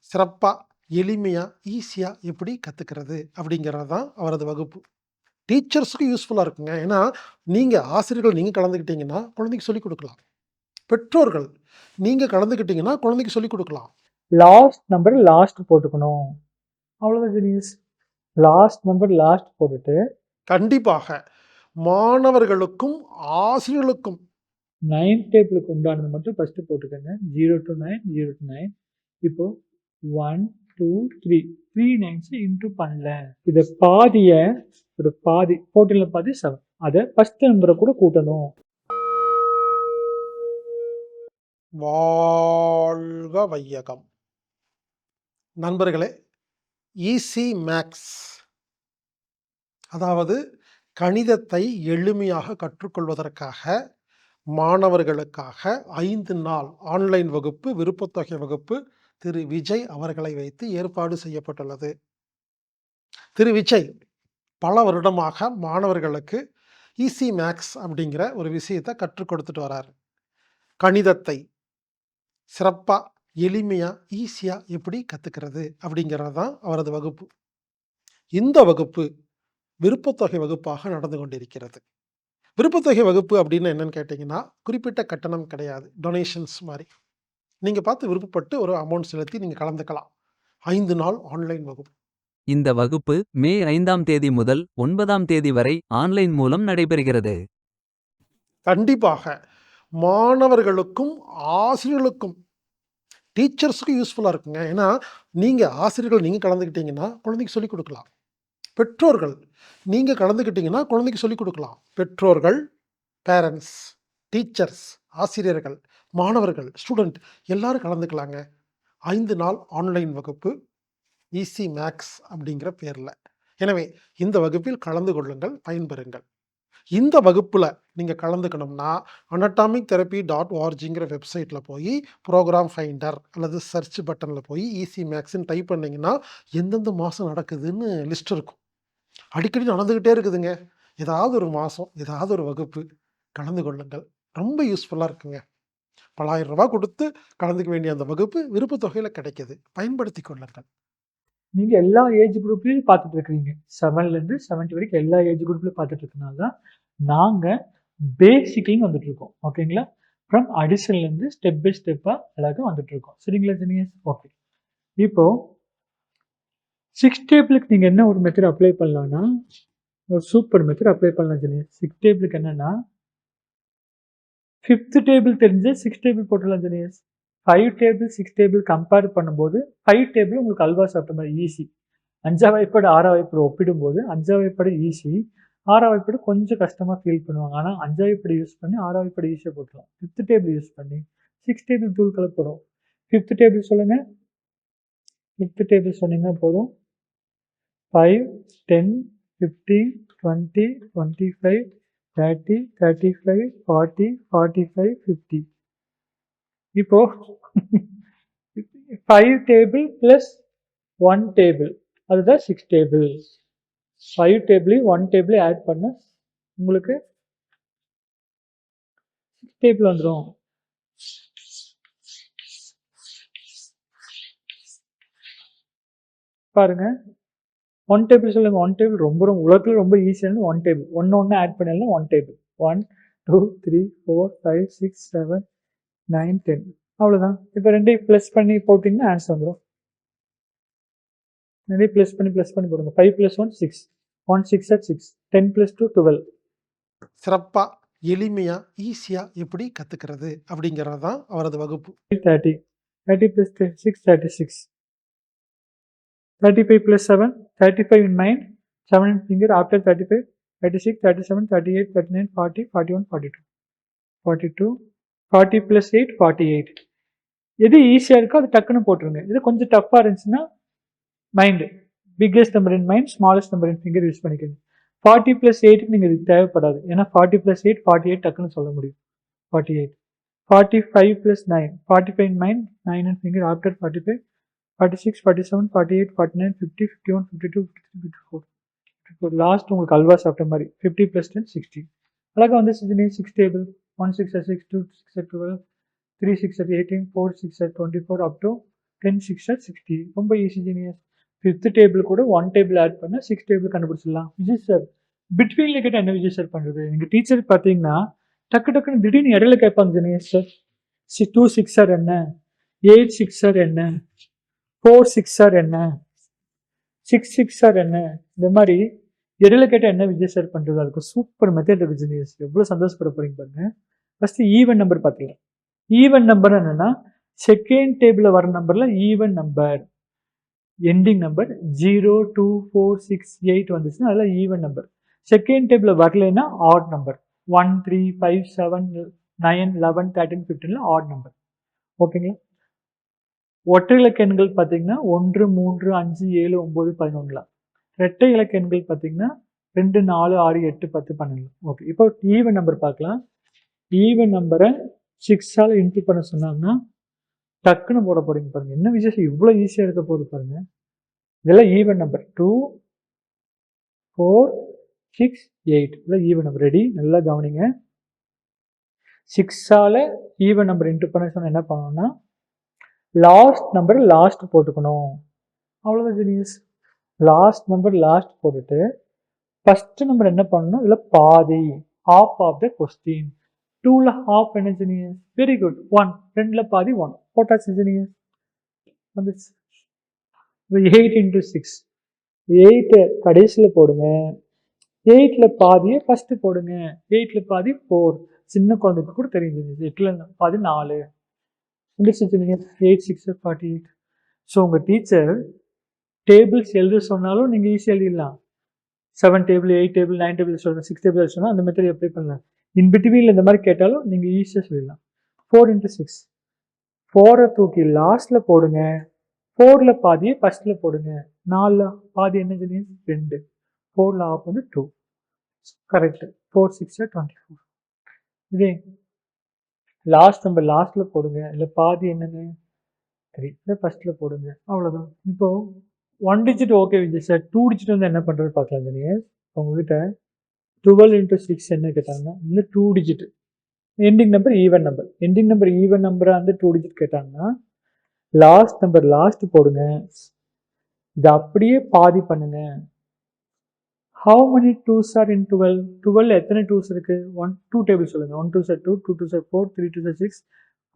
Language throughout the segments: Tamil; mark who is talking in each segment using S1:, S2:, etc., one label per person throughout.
S1: சிறப்பா, எளிமையா, ஈஸியா எப்படி கத்துக்கிறது? அப்படிங்கிறது தான் அவரது வகுப்பு. டீச்சர்ஸ்க்கும் யூஸ்ஃபுல்லா இருக்குங்க. ஏன்னா, நீங்க ஆசிரியர்கள் நீங்க கலந்துக்கிட்டீங்கன்னா, குழந்தைக்கு சொல்லிக் குடுக்கலாம். பெற்றோர்கள் நீங்க கலந்துக்கிட்டீங்கன்னா, குழந்தைக்கு சொல்லிக் குடுக்கலாம்.
S2: லாஸ்ட் நம்பர் லாஸ்ட் போட்டுக்கணும். அவ்வளோதான் ஜெனியஸ். லாஸ்ட் நம்பர் லாஸ்ட் போட்டுட்டு
S1: கண்டிப்பாக. மாணவர்களுக்கும், ஆசிரியர்களுக்கும்
S2: 9 டேபிளுக்கு உண்டானது மட்டும் ஃபர்ஸ்ட்டு போட்டுக்கங்க. 0 டூ 9, 0 டூ 9. இப்போ one two three three nines into பண்ணல. இதை பாதியை ஒரு பாதி 14ல பாதி செவன் அதை ஃபஸ்ட் நம்பரை கூட கூட்டணும்.
S1: வாழ்க வையகம். நண்பர்களே, ஈசி மேக்ஸ் அதாவது கணிதத்தை எளிமையாக கற்றுக்கொள்வதற்காக, மாணவர்களுக்காக ஐந்து நாள் ஆன்லைன் வகுப்பு, விருப்பத்தொகை வகுப்பு திரு விஜய் அவர்களை வைத்து ஏற்பாடு செய்யப்பட்டுள்ளது. திரு விஜய் பல வருடமாக மாணவர்களுக்கு ஈஸி மேக்ஸ் அப்படிங்கிற ஒரு விஷயத்தை கற்றுக் கொடுத்துட்டு வரார் கணிதத்தை சிறப்பாக எளிமையாக ஈஸியாக எப்படி கற்றுக்கிறது அப்படிங்கிறது தான் அவரது வகுப்பு. இந்த வகுப்பு விருப்பத்தொகை வகுப்பாக நடந்து கொண்டிருக்கிறது. விருப்பத்தொகை வகுப்பு அப்படின்னு என்னன்னு கேட்டிங்கன்னா குறிப்பிட்ட கட்டணம் கிடையாது. டொனேஷன்ஸ் மாதிரி நீங்க பார்த்து விருப்பப்பட்டு ஒரு அமௌண்ட் செலுத்தி நீங்க கலந்துக்கலாம். 5 நாள் ஆன்லைன் வகுப்பு.
S3: இந்த வகுப்பு மே 5ஆம் தேதி முதல் 9ஆம் தேதி வரை ஆன்லைன் மூலம் நடைபெறுகிறது.
S1: கண்டிப்பாக. மாணவர்களுக்கும், ஆசிரியர்களுக்கும் டீச்சர்ஸ்க்கும் யூஸ்ஃபுல்லா இருக்குங்க. ஏன்னா, நீங்க ஆசிரியர்கள் நீங்க கலந்துக்கிட்டீங்கன்னா, குழந்தைக்கு சொல்லிக் குடுக்கலாம். பெற்றோர்கள் நீங்க கலந்துக்கிட்டீங்கன்னா, குழந்தைக்கு சொல்லிக் குடுக்கலாம். பெற்றோர்கள், பேரண்ட்ஸ், டீச்சர்ஸ், ஆசிரியர்கள், மாணவர்கள், ஸ்டூடண்ட் எல்லாரும் கலந்துக்கலாங்க. ஐந்து நாள் ஆன்லைன் வகுப்பு. ஈஸி மேக்ஸ் அப்படிங்கிற பேரில் எனவே, இந்த வகுப்பில் கலந்து கொள்ளுங்கள், பயன்பெறுங்கள். இந்த வகுப்பில் நீங்கள் கலந்துக்கணும்னா, அனட்டாமிக் தெரப்பி டாட் ஆர்க்ங்கிற வெப்சைட்டில் போய் ப்ரோக்ராம் ஃபைண்டர் அல்லது சர்ச் பட்டனில் போய் ஈஸி மேக்ஸ்ன்னு டைப் பண்ணிங்கன்னா எந்தெந்த மாதம் நடக்குதுன்னு லிஸ்ட் இருக்கும். அடிக்கடி நடந்துக்கிட்டே இருக்குதுங்க. ஏதாவது ஒரு மாதம் ஏதாவது ஒரு வகுப்பு. கலந்து கொள்ளுங்கள். ரொம்ப யூஸ்ஃபுல்லாக இருக்குங்க. பல்லாயிரம் ரூபாய் கொடுத்து கலந்துக்க வேண்டிய அந்த வகுப்பு விருப்பத்தொகையில கிடைக்கிது பயன்படுத்தி கொள்ளுங்கள்.
S2: நீங்கள் எல்லா ஏஜ் குரூப்லேயும் பார்த்துட்டு இருக்கிறீங்க. 7லேருந்து 70 வரைக்கும் எல்லா ஏஜ் குரூப்லேயும் பார்த்துட்டு இருக்கனால தான், நாங்கள் பேசிக்லயும் வந்துட்டு இருக்கோம். ஓகேங்களா? ஃப்ரம் அடிஷன்லேருந்து ஸ்டெப் பை ஸ்டெப்பாக அழகாக வந்துட்டு இருக்கோம். சரிங்களா ஜெனியஸ்? ஓகே. இப்போது சிக்ஸ் டேபிளுக்கு நீங்கள் என்ன ஒரு மெத்தட் அப்ளை பண்ணலான்னா ஒரு சூப்பர் மெத்தட் அப்ளை பண்ணலாம் ஜெனியஸ். சிக்ஸ் டேபிளுக்கு என்னென்னா ஃபிஃப்த் டேபிள் தெரிஞ்சு சிக்ஸ் டேபிள் போட்டுடலாம் genius. Five table, six table compare பண்ணும்போது ஃபைவ் டேபிள் உங்களுக்கு அல்வா சாப்பிட்ட மாதிரி ஈஸி. அஞ்சாவது வாய்ப்பாடு, 6ஆம் வாய்ப்பாடு ஒப்பிடும்போது 5ஆம் வாய்ப்பாடு ஈஸி. 6ஆம் வாய்ப்பாடு கொஞ்சம் கஷ்டமாக ஃபீல் பண்ணுவாங்க. ஆனா 5ஆம் வாய்ப்பாடு யூஸ் பண்ணி 6ஆம் வாய்ப்பாடு ஈஸியாக போட்டுடலாம். ஃபிஃப்த் டேபிள் யூஸ் பண்ணி சிக்ஸ் டேபிள் தூள் கலப்படும். ஃபிஃப்த் டேபிள் சொல்லுங்கள் ஃபிஃப்த் டேபிள் சொன்னீங்கன்னா போதும். 5, 10, 15, thirty thirty five forty forty five fifty இப்போது five table plus one table அதுதான் சிக்ஸ் டேபிள் ஃபைவ் டேபிளையும் ஒன் டேபிளையும் ஆட் பண்ண உங்களுக்கு சிக்ஸ் டேபிள் வந்துடும் பாருங்கள் 1 டேபிள் சொல்லுங்க. 1 டேபிள் ரொம்ப ரொம்ப உலகத்துல ரொம்ப ஈஸியானது 1 டேபிள். ஒண்ணு ஒண்ணா ஆட் பண்ணீங்கன்னா 1 டேபிள். 1, 2, 3, 4, 5, 6, 7, 9, 10. அவ்வளோதான். இப்ப 2யும் பிளஸ் பண்ணி போட்டீங்கன்னா ஆன்சர் வந்துரும். 2யும் பிளஸ் பண்ணி பிளஸ் பண்ணி போடுங்க. 5 பிளஸ் 1 6. 1 6 ஆர் 6. 10 பிளஸ் 2 12.
S1: சிறப்பா, எளிமையா, ஈஸியா எப்படி கத்துக்கிறது? அப்படிங்கிறது தான் அவரது வகுப்பு.
S2: 30. 30 plus 6 36. 35 plus 7, 35 in mind, 7 finger after 35, 36, 37, 38, 39, 40, 41, 42. 42, 40 plus 8, 48. எது ஈஸியாக இருக்கோ அது டக்குன்னு போட்டுருங்க இது கொஞ்சம் டஃப்பாக இருந்துச்சுன்னா mind biggest number in mind smallest number in finger use பண்ணிக்கோங்க ஃபார்ட்டி ப்ளஸ் எயிட்டுக்கு நீங்கள் இது தேவைப்படாது ஏன்னா forty plus eight forty eight டக்குன்னு சொல்ல முடியும் forty eight forty five plus nine forty five mind nine and finger after forty five forty six forty seven forty eight forty nine fifty fifty one fifty two fifty three fifty four fifty four last உங்களுக்கு அல்வா சாப்பிட்ட மாதிரி ஃபிஃப்டி ப்ளஸ் டென் சிக்ஸ்டி அழகாக வந்து sixty six table one six at six two six at twelve three six at eighteen four six at twenty four up to ten six at sixty ரொம்ப ஈஸி ஜீனியஸ் ஃபிஃப்த் டேபிள் கூட ஒன் டேபிள் ஆட் பண்ணால் சிக்ஸ் டேபிள் கண்டுபிடிச்சிடலாம். விஜய் சார் பிட்வீனில் கேட்டால் என்ன விஜய் சார் பண்ணுறது எங்கள் டீச்சர் பார்த்தீங்கன்னா டக்கு டக்குன்னு திடீர்னு இடையில கேட்பாங்க ஜீனியஸ் சார் சி டூ சிக்ஸ் சார் என்ன? எயிட் சிக்ஸ் சார் என்ன? ஃபோர் சிக்ஸ் என்ன? சிக்ஸ் சிக்ஸ் என்ன? இந்த மாதிரி இடையில கேட்டால் என்ன விஜய் சார் பண்ணுறது அதுக்கு சூப்பர் மெத்தட் இருக்கு ஜீனியஸ் எவ்வளோ சந்தோஷப்பட போறீங்க பாருங்க. ஃபஸ்ட்டு ஈவன் நம்பர் பார்த்துக்கலாம். ஈவன் நம்பர் என்னன்னா செகண்ட் டேபிளில் வர நம்பரில் even number ending number zero two four six eight வந்துச்சுன்னா அதெல்லாம் ஈவன் நம்பர் செகண்ட் டேபிளில் வரலைன்னா odd number one three five seven nine eleven thirteen ஃபிஃப்டீனில் odd number ஓகேங்களா ஒற்றை இலக்க எண்கள் பார்த்தீங்கன்னா ஒன்று மூன்று அஞ்சு ஏழு ஒம்பது பதினொன்றில் ரெட்டை இலக்க எண்கள் பார்த்தீங்கன்னா ரெண்டு நாலு ஆறு எட்டு பத்து பன்னெண்டு. ஓகே இப்போ ஈவன் நம்பர் பார்க்கலாம். ஈவன் நம்பரை சிக்ஸால் இன்ட்ரி பண்ண சொன்னாங்கன்னா டக்குன்னு போட போறீங்க பாருங்க. என்ன விசேஷம்? இவ்வளோ ஈஸியாக எடுத்து போகுது பாருங்க. இதெல்லாம் even number two four six eight இதெல்லாம் ஈவன் நம்பர் ரெடி நல்லா கவனிங்க. சிக்ஸால் ஈவன் நம்பர் இன்ட்ரி பண்ண சொன்னால் என்ன பண்ணணும்னா லாஸ்ட் நம்பர் லாஸ்ட் போட்டுக்கணும். அவ்வளோதான் ஜீனியஸ் லாஸ்ட் நம்பர் லாஸ்ட் போட்டுட்டு ஃபஸ்ட்டு நம்பர் என்ன பண்ணணும்? இதில் பாதி ஹாஃப் ஆஃப் த கொஸ்டின் டூவில் ஹாஃப் என்ன ஜீனியஸ் வெரி குட் ஒன் ரெண்டில் பாதி ஒன் போட்டாச்சு ஜீனியஸ் வந்துச்சு. எயிட் இன்ட்டு சிக்ஸ் எயிட்டு கடைசியில் போடுங்க. எயிட்டில் பாதியை ஃபஸ்ட்டு போடுங்க. எயிட்டில் பாதி ஃபோர் சின்ன குழந்தைக்கு கூட தெரியும் எட்டில் பாதி நாலு. வந்துருச்சு eight six forty eight so உங்கள் டீச்சர் டேபிள்ஸ் எழுத சொன்னாலும் நீங்கள் ஈஸியாக எழுதிடலாம். Seven table eight table nine table சொல்கிறேன் சிக்ஸ் டேபிள் சொன்னால் அந்த மெத்தட் அப்ளை பண்ணலாம். இன் பிட்வீனில் இந்த மாதிரி கேட்டாலும் நீங்கள் ஈஸியாக சொல்லிடலாம். ஃபோர் இன்ட்டு சிக்ஸ் ஃபோரை தூக்கி லாஸ்ட்டில் போடுங்க. ஃபோரில் பாதியை ஃபஸ்ட்டில் போடுங்க. நாலில் பாதி என்ன ஜெனியஸ் ரெண்டு. ஃபோரில் ஆஃப் வந்து two correct four six twenty four இதே லாஸ்ட் நம்பர் லாஸ்ட்டில் போடுங்க. இல்லை பாதி என்னங்க த்ரீ இல்லை ஃபஸ்ட்டில் போடுங்க. அவ்வளோதான் இப்போ one digit okay Vijay sir two digit வந்து என்ன பண்ணுறது பார்க்கலாம் ஜெனியஸ்? உங்ககிட்ட டுவெல் இன்ட்டு சிக்ஸ் என்ன கேட்டாங்கன்னா இல்லை two digit ending number even number ending number even நம்பராக வந்து டூ டிஜிட் கேட்டாங்கன்னா லாஸ்ட் நம்பர் லாஸ்ட் போடுங்க. இதை அப்படியே பாதி பண்ணுங்க. How many twos are in twelve twelve எத்தனை டூஸ் இருக்குது ஒன் டூ டேபிள் சொல்லுங்கள் one two sir two two two sir four three two sir six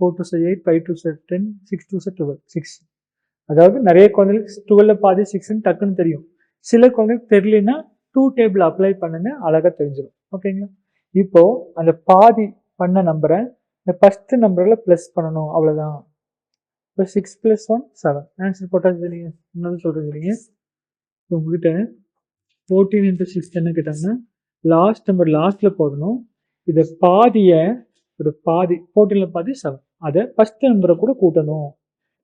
S2: four two sir eight five two sir ten six two sir twelve six அதாவது நிறைய குழந்தைகளுக்கு டுவெல்ல பாதி சிக்ஸ்னு டக்குன்னு தெரியும். சில குழந்தைகளுக்கு தெரியலனா டூ டேபிள் அப்ளை பண்ணுங்க அழகாக தெரிஞ்சிடும் ஓகேங்களா இப்போது அந்த பாதி பண்ண நம்பரை இந்த ஃபஸ்ட்டு நம்பரில் ப்ளஸ் பண்ணணும். அவ்வளோதான் இப்போ six plus one seven answer போட்டால் தெரியுங்க இன்னொன்று சொல்கிறது தெரியுங்க உங்ககிட்ட ஃபோர்டீன் இன்ட்டு சிக்ஸ் என்ன கேட்டாங்கன்னா லாஸ்ட் நம்பர் லாஸ்ட்டில் போடணும். இதை பாதியை ஒரு பாதி ஃபோர்டீனில் பாதி செவன் அதை ஃபஸ்ட் நம்பரை கூட கூட்டணும்.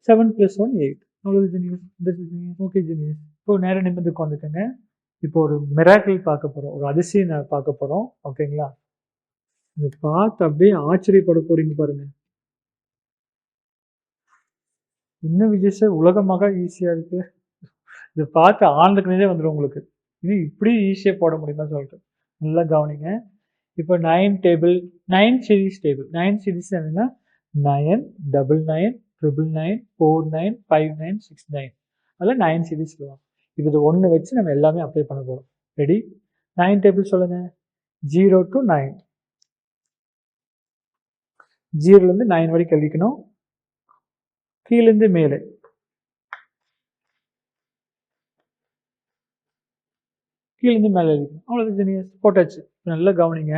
S2: செவன் ப்ளஸ் ஒன் எயிட் அவ்வளோ ஜெனியஸ் ஓகே ஜெனியஸ் இப்போ நேரம் நிமிர்ந்து உட்காந்துக்கங்க இப்போ ஒரு மிராக்கிள் பார்க்க போகிறோம் ஒரு அதிசயம் நான் பார்க்க போகிறோம் ஓகேங்களா இதை பார்த்து அப்படியே ஆச்சரியப்பட போறீங்க பாருங்க. இன்னும் விஜய் சார் உலகமாக ஈஸியாக இருக்கு. இதை பார்த்து ஆழ்ந்துக்கினதே வந்துடும் உங்களுக்கு. இது இப்படி ஈஸியாக போட முடியுமா சொல்லிட்டு. நல்லா கவனிங்க. இப்போ nine table nine series table nine series என்னென்னா nine double nine triple nine four nine five nine six nine அதில் நைன் சீரீஸ் சொல்லுவாங்க இப்போ இது ஒன்று வச்சு நம்ம எல்லாமே அப்ளை பண்ண போகிறோம் ரெடி நைன் டேபிள் சொல்லுங்கள் ஜீரோ டு நைன் ஜீரோலேருந்து நைன் வரைக்கும் எழுதிக்கணும் கீழேருந்து மேலே. கீழேருந்து மேலே எழுதிக்கணும் அவ்வளோதான் ஜெனியஸ் போட்டாச்சு. நல்லா கவனிங்க.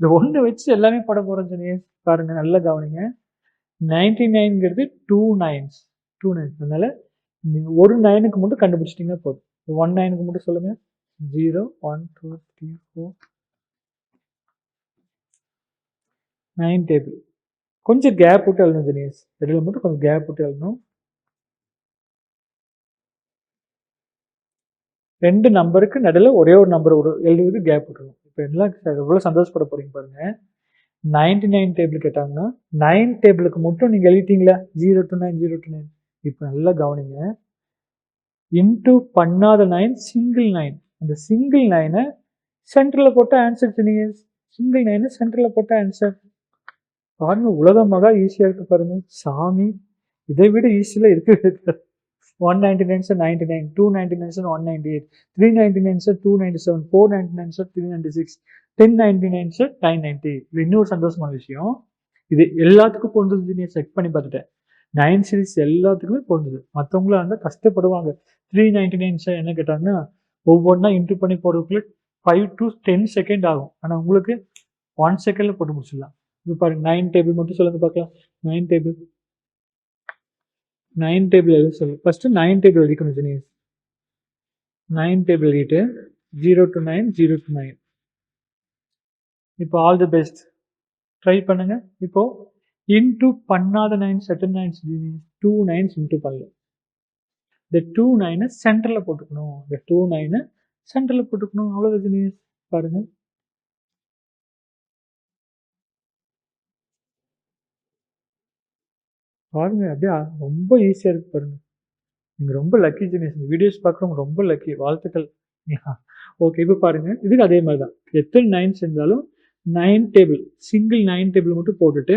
S2: இந்த ஒன்று வச்சு எல்லாமே போட போகிறோம் ஜெனியஸ் பாருங்க நல்லா கவனிங்க. நைன்டி நைன்ங்கிறது டூ நைன்ஸ் டூ நைன்ஸ் அதனால நீங்கள் ஒரு நைனுக்கு மட்டும் கண்டுபிடிச்சிட்டிங்கன்னா போதும். ஒன் நைனுக்கு மட்டும் சொல்லுங்க. Zero one two three four nine table கொஞ்சம் கேப் விட்டு எழுதணும் ஜெனியஸ் இடையில மட்டும் கொஞ்சம் கேப் விட்டு எழுதணும். ரெண்டு நம்பருக்கு நடுவில் ஒரே ஒரு நம்பர் ஒரு எழுதுவது கேப் விட்டுருணும் இப்போ எல்லாம் எவ்வளோ சந்தோஷப்பட போறீங்க பாருங்க. நைன்டி நைன் டேபிள் கேட்டாங்கன்னா நைன் டேபிளுக்கு மட்டும் நீங்கள் எழுதிட்டீங்களா? Zero to nine zero two nine இப்போ நல்லா கவனிங்க. இன்ட்டு பண்ணாத நைன் சிங்கிள் நைன் அந்த சிங்கிள் நைனை சென்டரில் போட்டால் ஆன்சர் சொன்னீங்க சிங்கிள் நைனை சென்டரில் போட்டால் ஆன்சர் பாருங்க உலகமாக ஈஸியாக இருக்கு பாருங்க. சாமி இதை விட ஈஸியில் இருக்கு one ninety nine sir ninety nine two ninety nine sir one ninety eight three ninety nine sir two ninety seven four ninety nine sir three ninety six ten ninety nine sir nine ninety இது இன்னொரு சந்தோஷமான விஷயம். இது எல்லாத்துக்கும் பொருந்தது நீ செக் பண்ணி பார்த்துட்டேன் நைன் சீரீஸ் எல்லாத்துக்குமே பொருந்தது. மற்றவங்களா இருந்தால் கஷ்டப்படுவாங்க. த்ரீ நைன்டி நைன் சார் என்ன கேட்டாங்கன்னா ஒவ்வொன்றா இன்ட்ரி பண்ணி போடுறதுக்குள்ள ஃபைவ் டு டென் செகண்ட் ஆகும். ஆனால் உங்களுக்கு ஒன் செகண்டில் போட்டு முடிச்சிடலாம். இப்போ பாருங்க நைன் டேபிள் மட்டும் சொல்லுங்க பார்க்கலாம். நைன் டேபிள் நைன் டேபிள் எழுத சொல்லு. ஃபஸ்ட்டு நைன் டேபிள் எழுதிக்கணும் ஜெனியஸ். நைன் டேபிள் எழுதிட்டு zero to nine zero to nine இப்போ ஆல் தி பெஸ்ட் ட்ரை பண்ணுங்க. இப்போ இன்டூ பண்ணாத நைன் செட்டன் நைன்ஸ் டூ நைன்ஸ் இன்டூ பண்ணல இந்த டூ நைனை சென்டரில் போட்டுக்கணும். இந்த டூ நைனை சென்டரில் போட்டுக்கணும். அவ்வளோ ஜெனியஸ். பாருங்கள் பாருங்க அப்படியே ரொம்ப ஈஸியாக இருக்கு பாருங்க. நீங்கள் ரொம்ப லக்கி ஜெனியஸ் இந்த வீடியோஸ் பார்க்குறவங்க ரொம்ப லக்கி வாழ்த்துக்கள். ஓகே இப்போ பாருங்க. இதுக்கு அதே மாதிரி தான். எத்தனை நைன்ஸ் இருந்தாலும் nine table single nine table மட்டும் போட்டுட்டு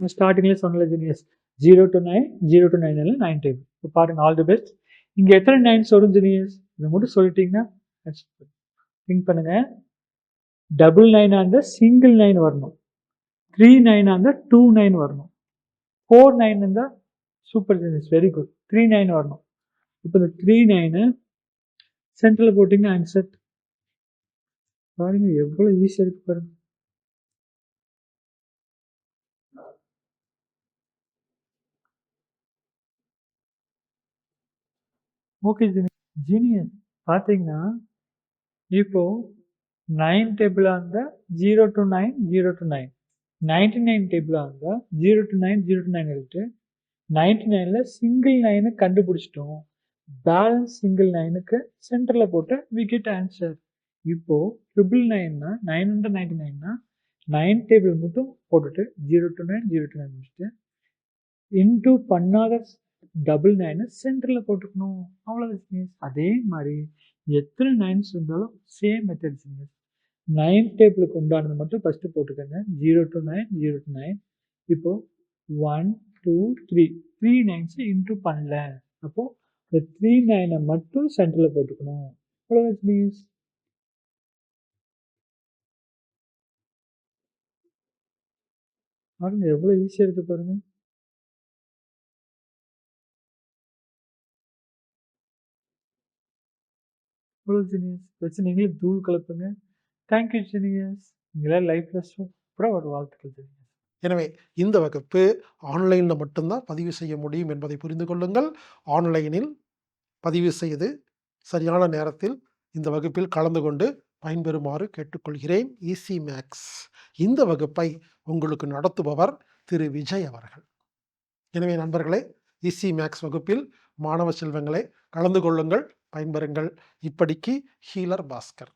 S2: ஸ்டார்டிங்லேயே சொன்னல genius zero to nine zero to nine nine table இப்போ பாருங்க ஆல் தி பெஸ்ட் இங்கே எத்தனை நைன்ஸ் வரும் ஜீனியஸ் இதை மட்டும் சொல்லிட்டீங்கன்னா திங்க் பண்ணுங்க. டபுள் நைனாக இருந்தால் சிங்கிள் நைன் வரணும். த்ரீ நைனாக இருந்தால் டூ நைன் வரணும். ஃபோர் நைன் இருந்தால் super genius very good three nine வரணும். இப்போ இந்த த்ரீ நைனு சென்ட்ரல் போட்டிங்க ஆன்சர் பாருங்க எவ்வளோ ஈஸியாக இருக்கு பாருங்க. ஓகே ஜீனியன் ஜீனியன் பார்த்தீங்கன்னா இப்போ நைன் டேபிளாக இருந்தால் zero to nine zero to nine ninety nine டேபிளாக இருந்தால் zero to nine zero to nine எடுத்து நைன்டி நைனில் சிங்கிள் நைனை கண்டுபிடிச்சிட்டோம். பேலன்ஸ் சிங்கிள் நைனுக்கு சென்டரில் போட்டு வி கெட் ஆன்சர் இப்போது ட்ரிபிள் நைன்னா நைன் ஹண்ட்ரட் நைன்டி நைன்னா நைன் டேபிள் மட்டும் போட்டுட்டு zero to nine zero to nine முடிச்சுட்டு இன்டூ பண்ணாத டபுள் நைனை சென்டரில் போட்டுக்கணும். அவ்வளோதான் அதே மாதிரி எத்தனை நைன்ஸ் இருந்தாலும் சேம் மெத்தட்ஸ் நைன் டேபிளுக்கு உண்டானது மட்டும் ஃபஸ்ட்டு போட்டுக்கோங்க. Zero to nine zero to nine இப்போது ஒன் டூ த்ரீ த்ரீ நைன்ஸை இன்ட்ரூ பண்ணல. அப்போது இந்த த்ரீ நைனை மட்டும் சென்டரில் போட்டுக்கணும். அவ்வளோதான் மீன்ஸ் பாருங்க எவ்வளோ ஈஸியாக இருக்குது பாருங்கள் அவ்வளோ ஜீனியஸ் வச்சு நீங்களும் தூள் கலப்புங்க. Thank you genius. நீங்களே லைஃப்பில் சூப்பராக ஒரு வாழ்த்துக்கள் ஜீனியஸ்.
S1: எனவே இந்த வகுப்பு ஆன்லைனில் மட்டும்தான் பதிவு செய்ய முடியும் என்பதை புரிந்து கொள்ளுங்கள். ஆன்லைனில் பதிவு செய்து சரியான நேரத்தில் இந்த வகுப்பில் கலந்து கொண்டு பயன்பெறுமாறு கேட்டுக்கொள்கிறேன். ஈசி மேக்ஸ் இந்த வகுப்பை உங்களுக்கு நடத்துபவர் திரு விஜய் அவர்கள். எனவே நண்பர்களே ஈசி மேக்ஸ் வகுப்பில் மாணவ செல்வங்களை கலந்து கொள்ளுங்கள். பயன்பெறுங்கள். இப்படிக்கு ஹீலர் பாஸ்கர்.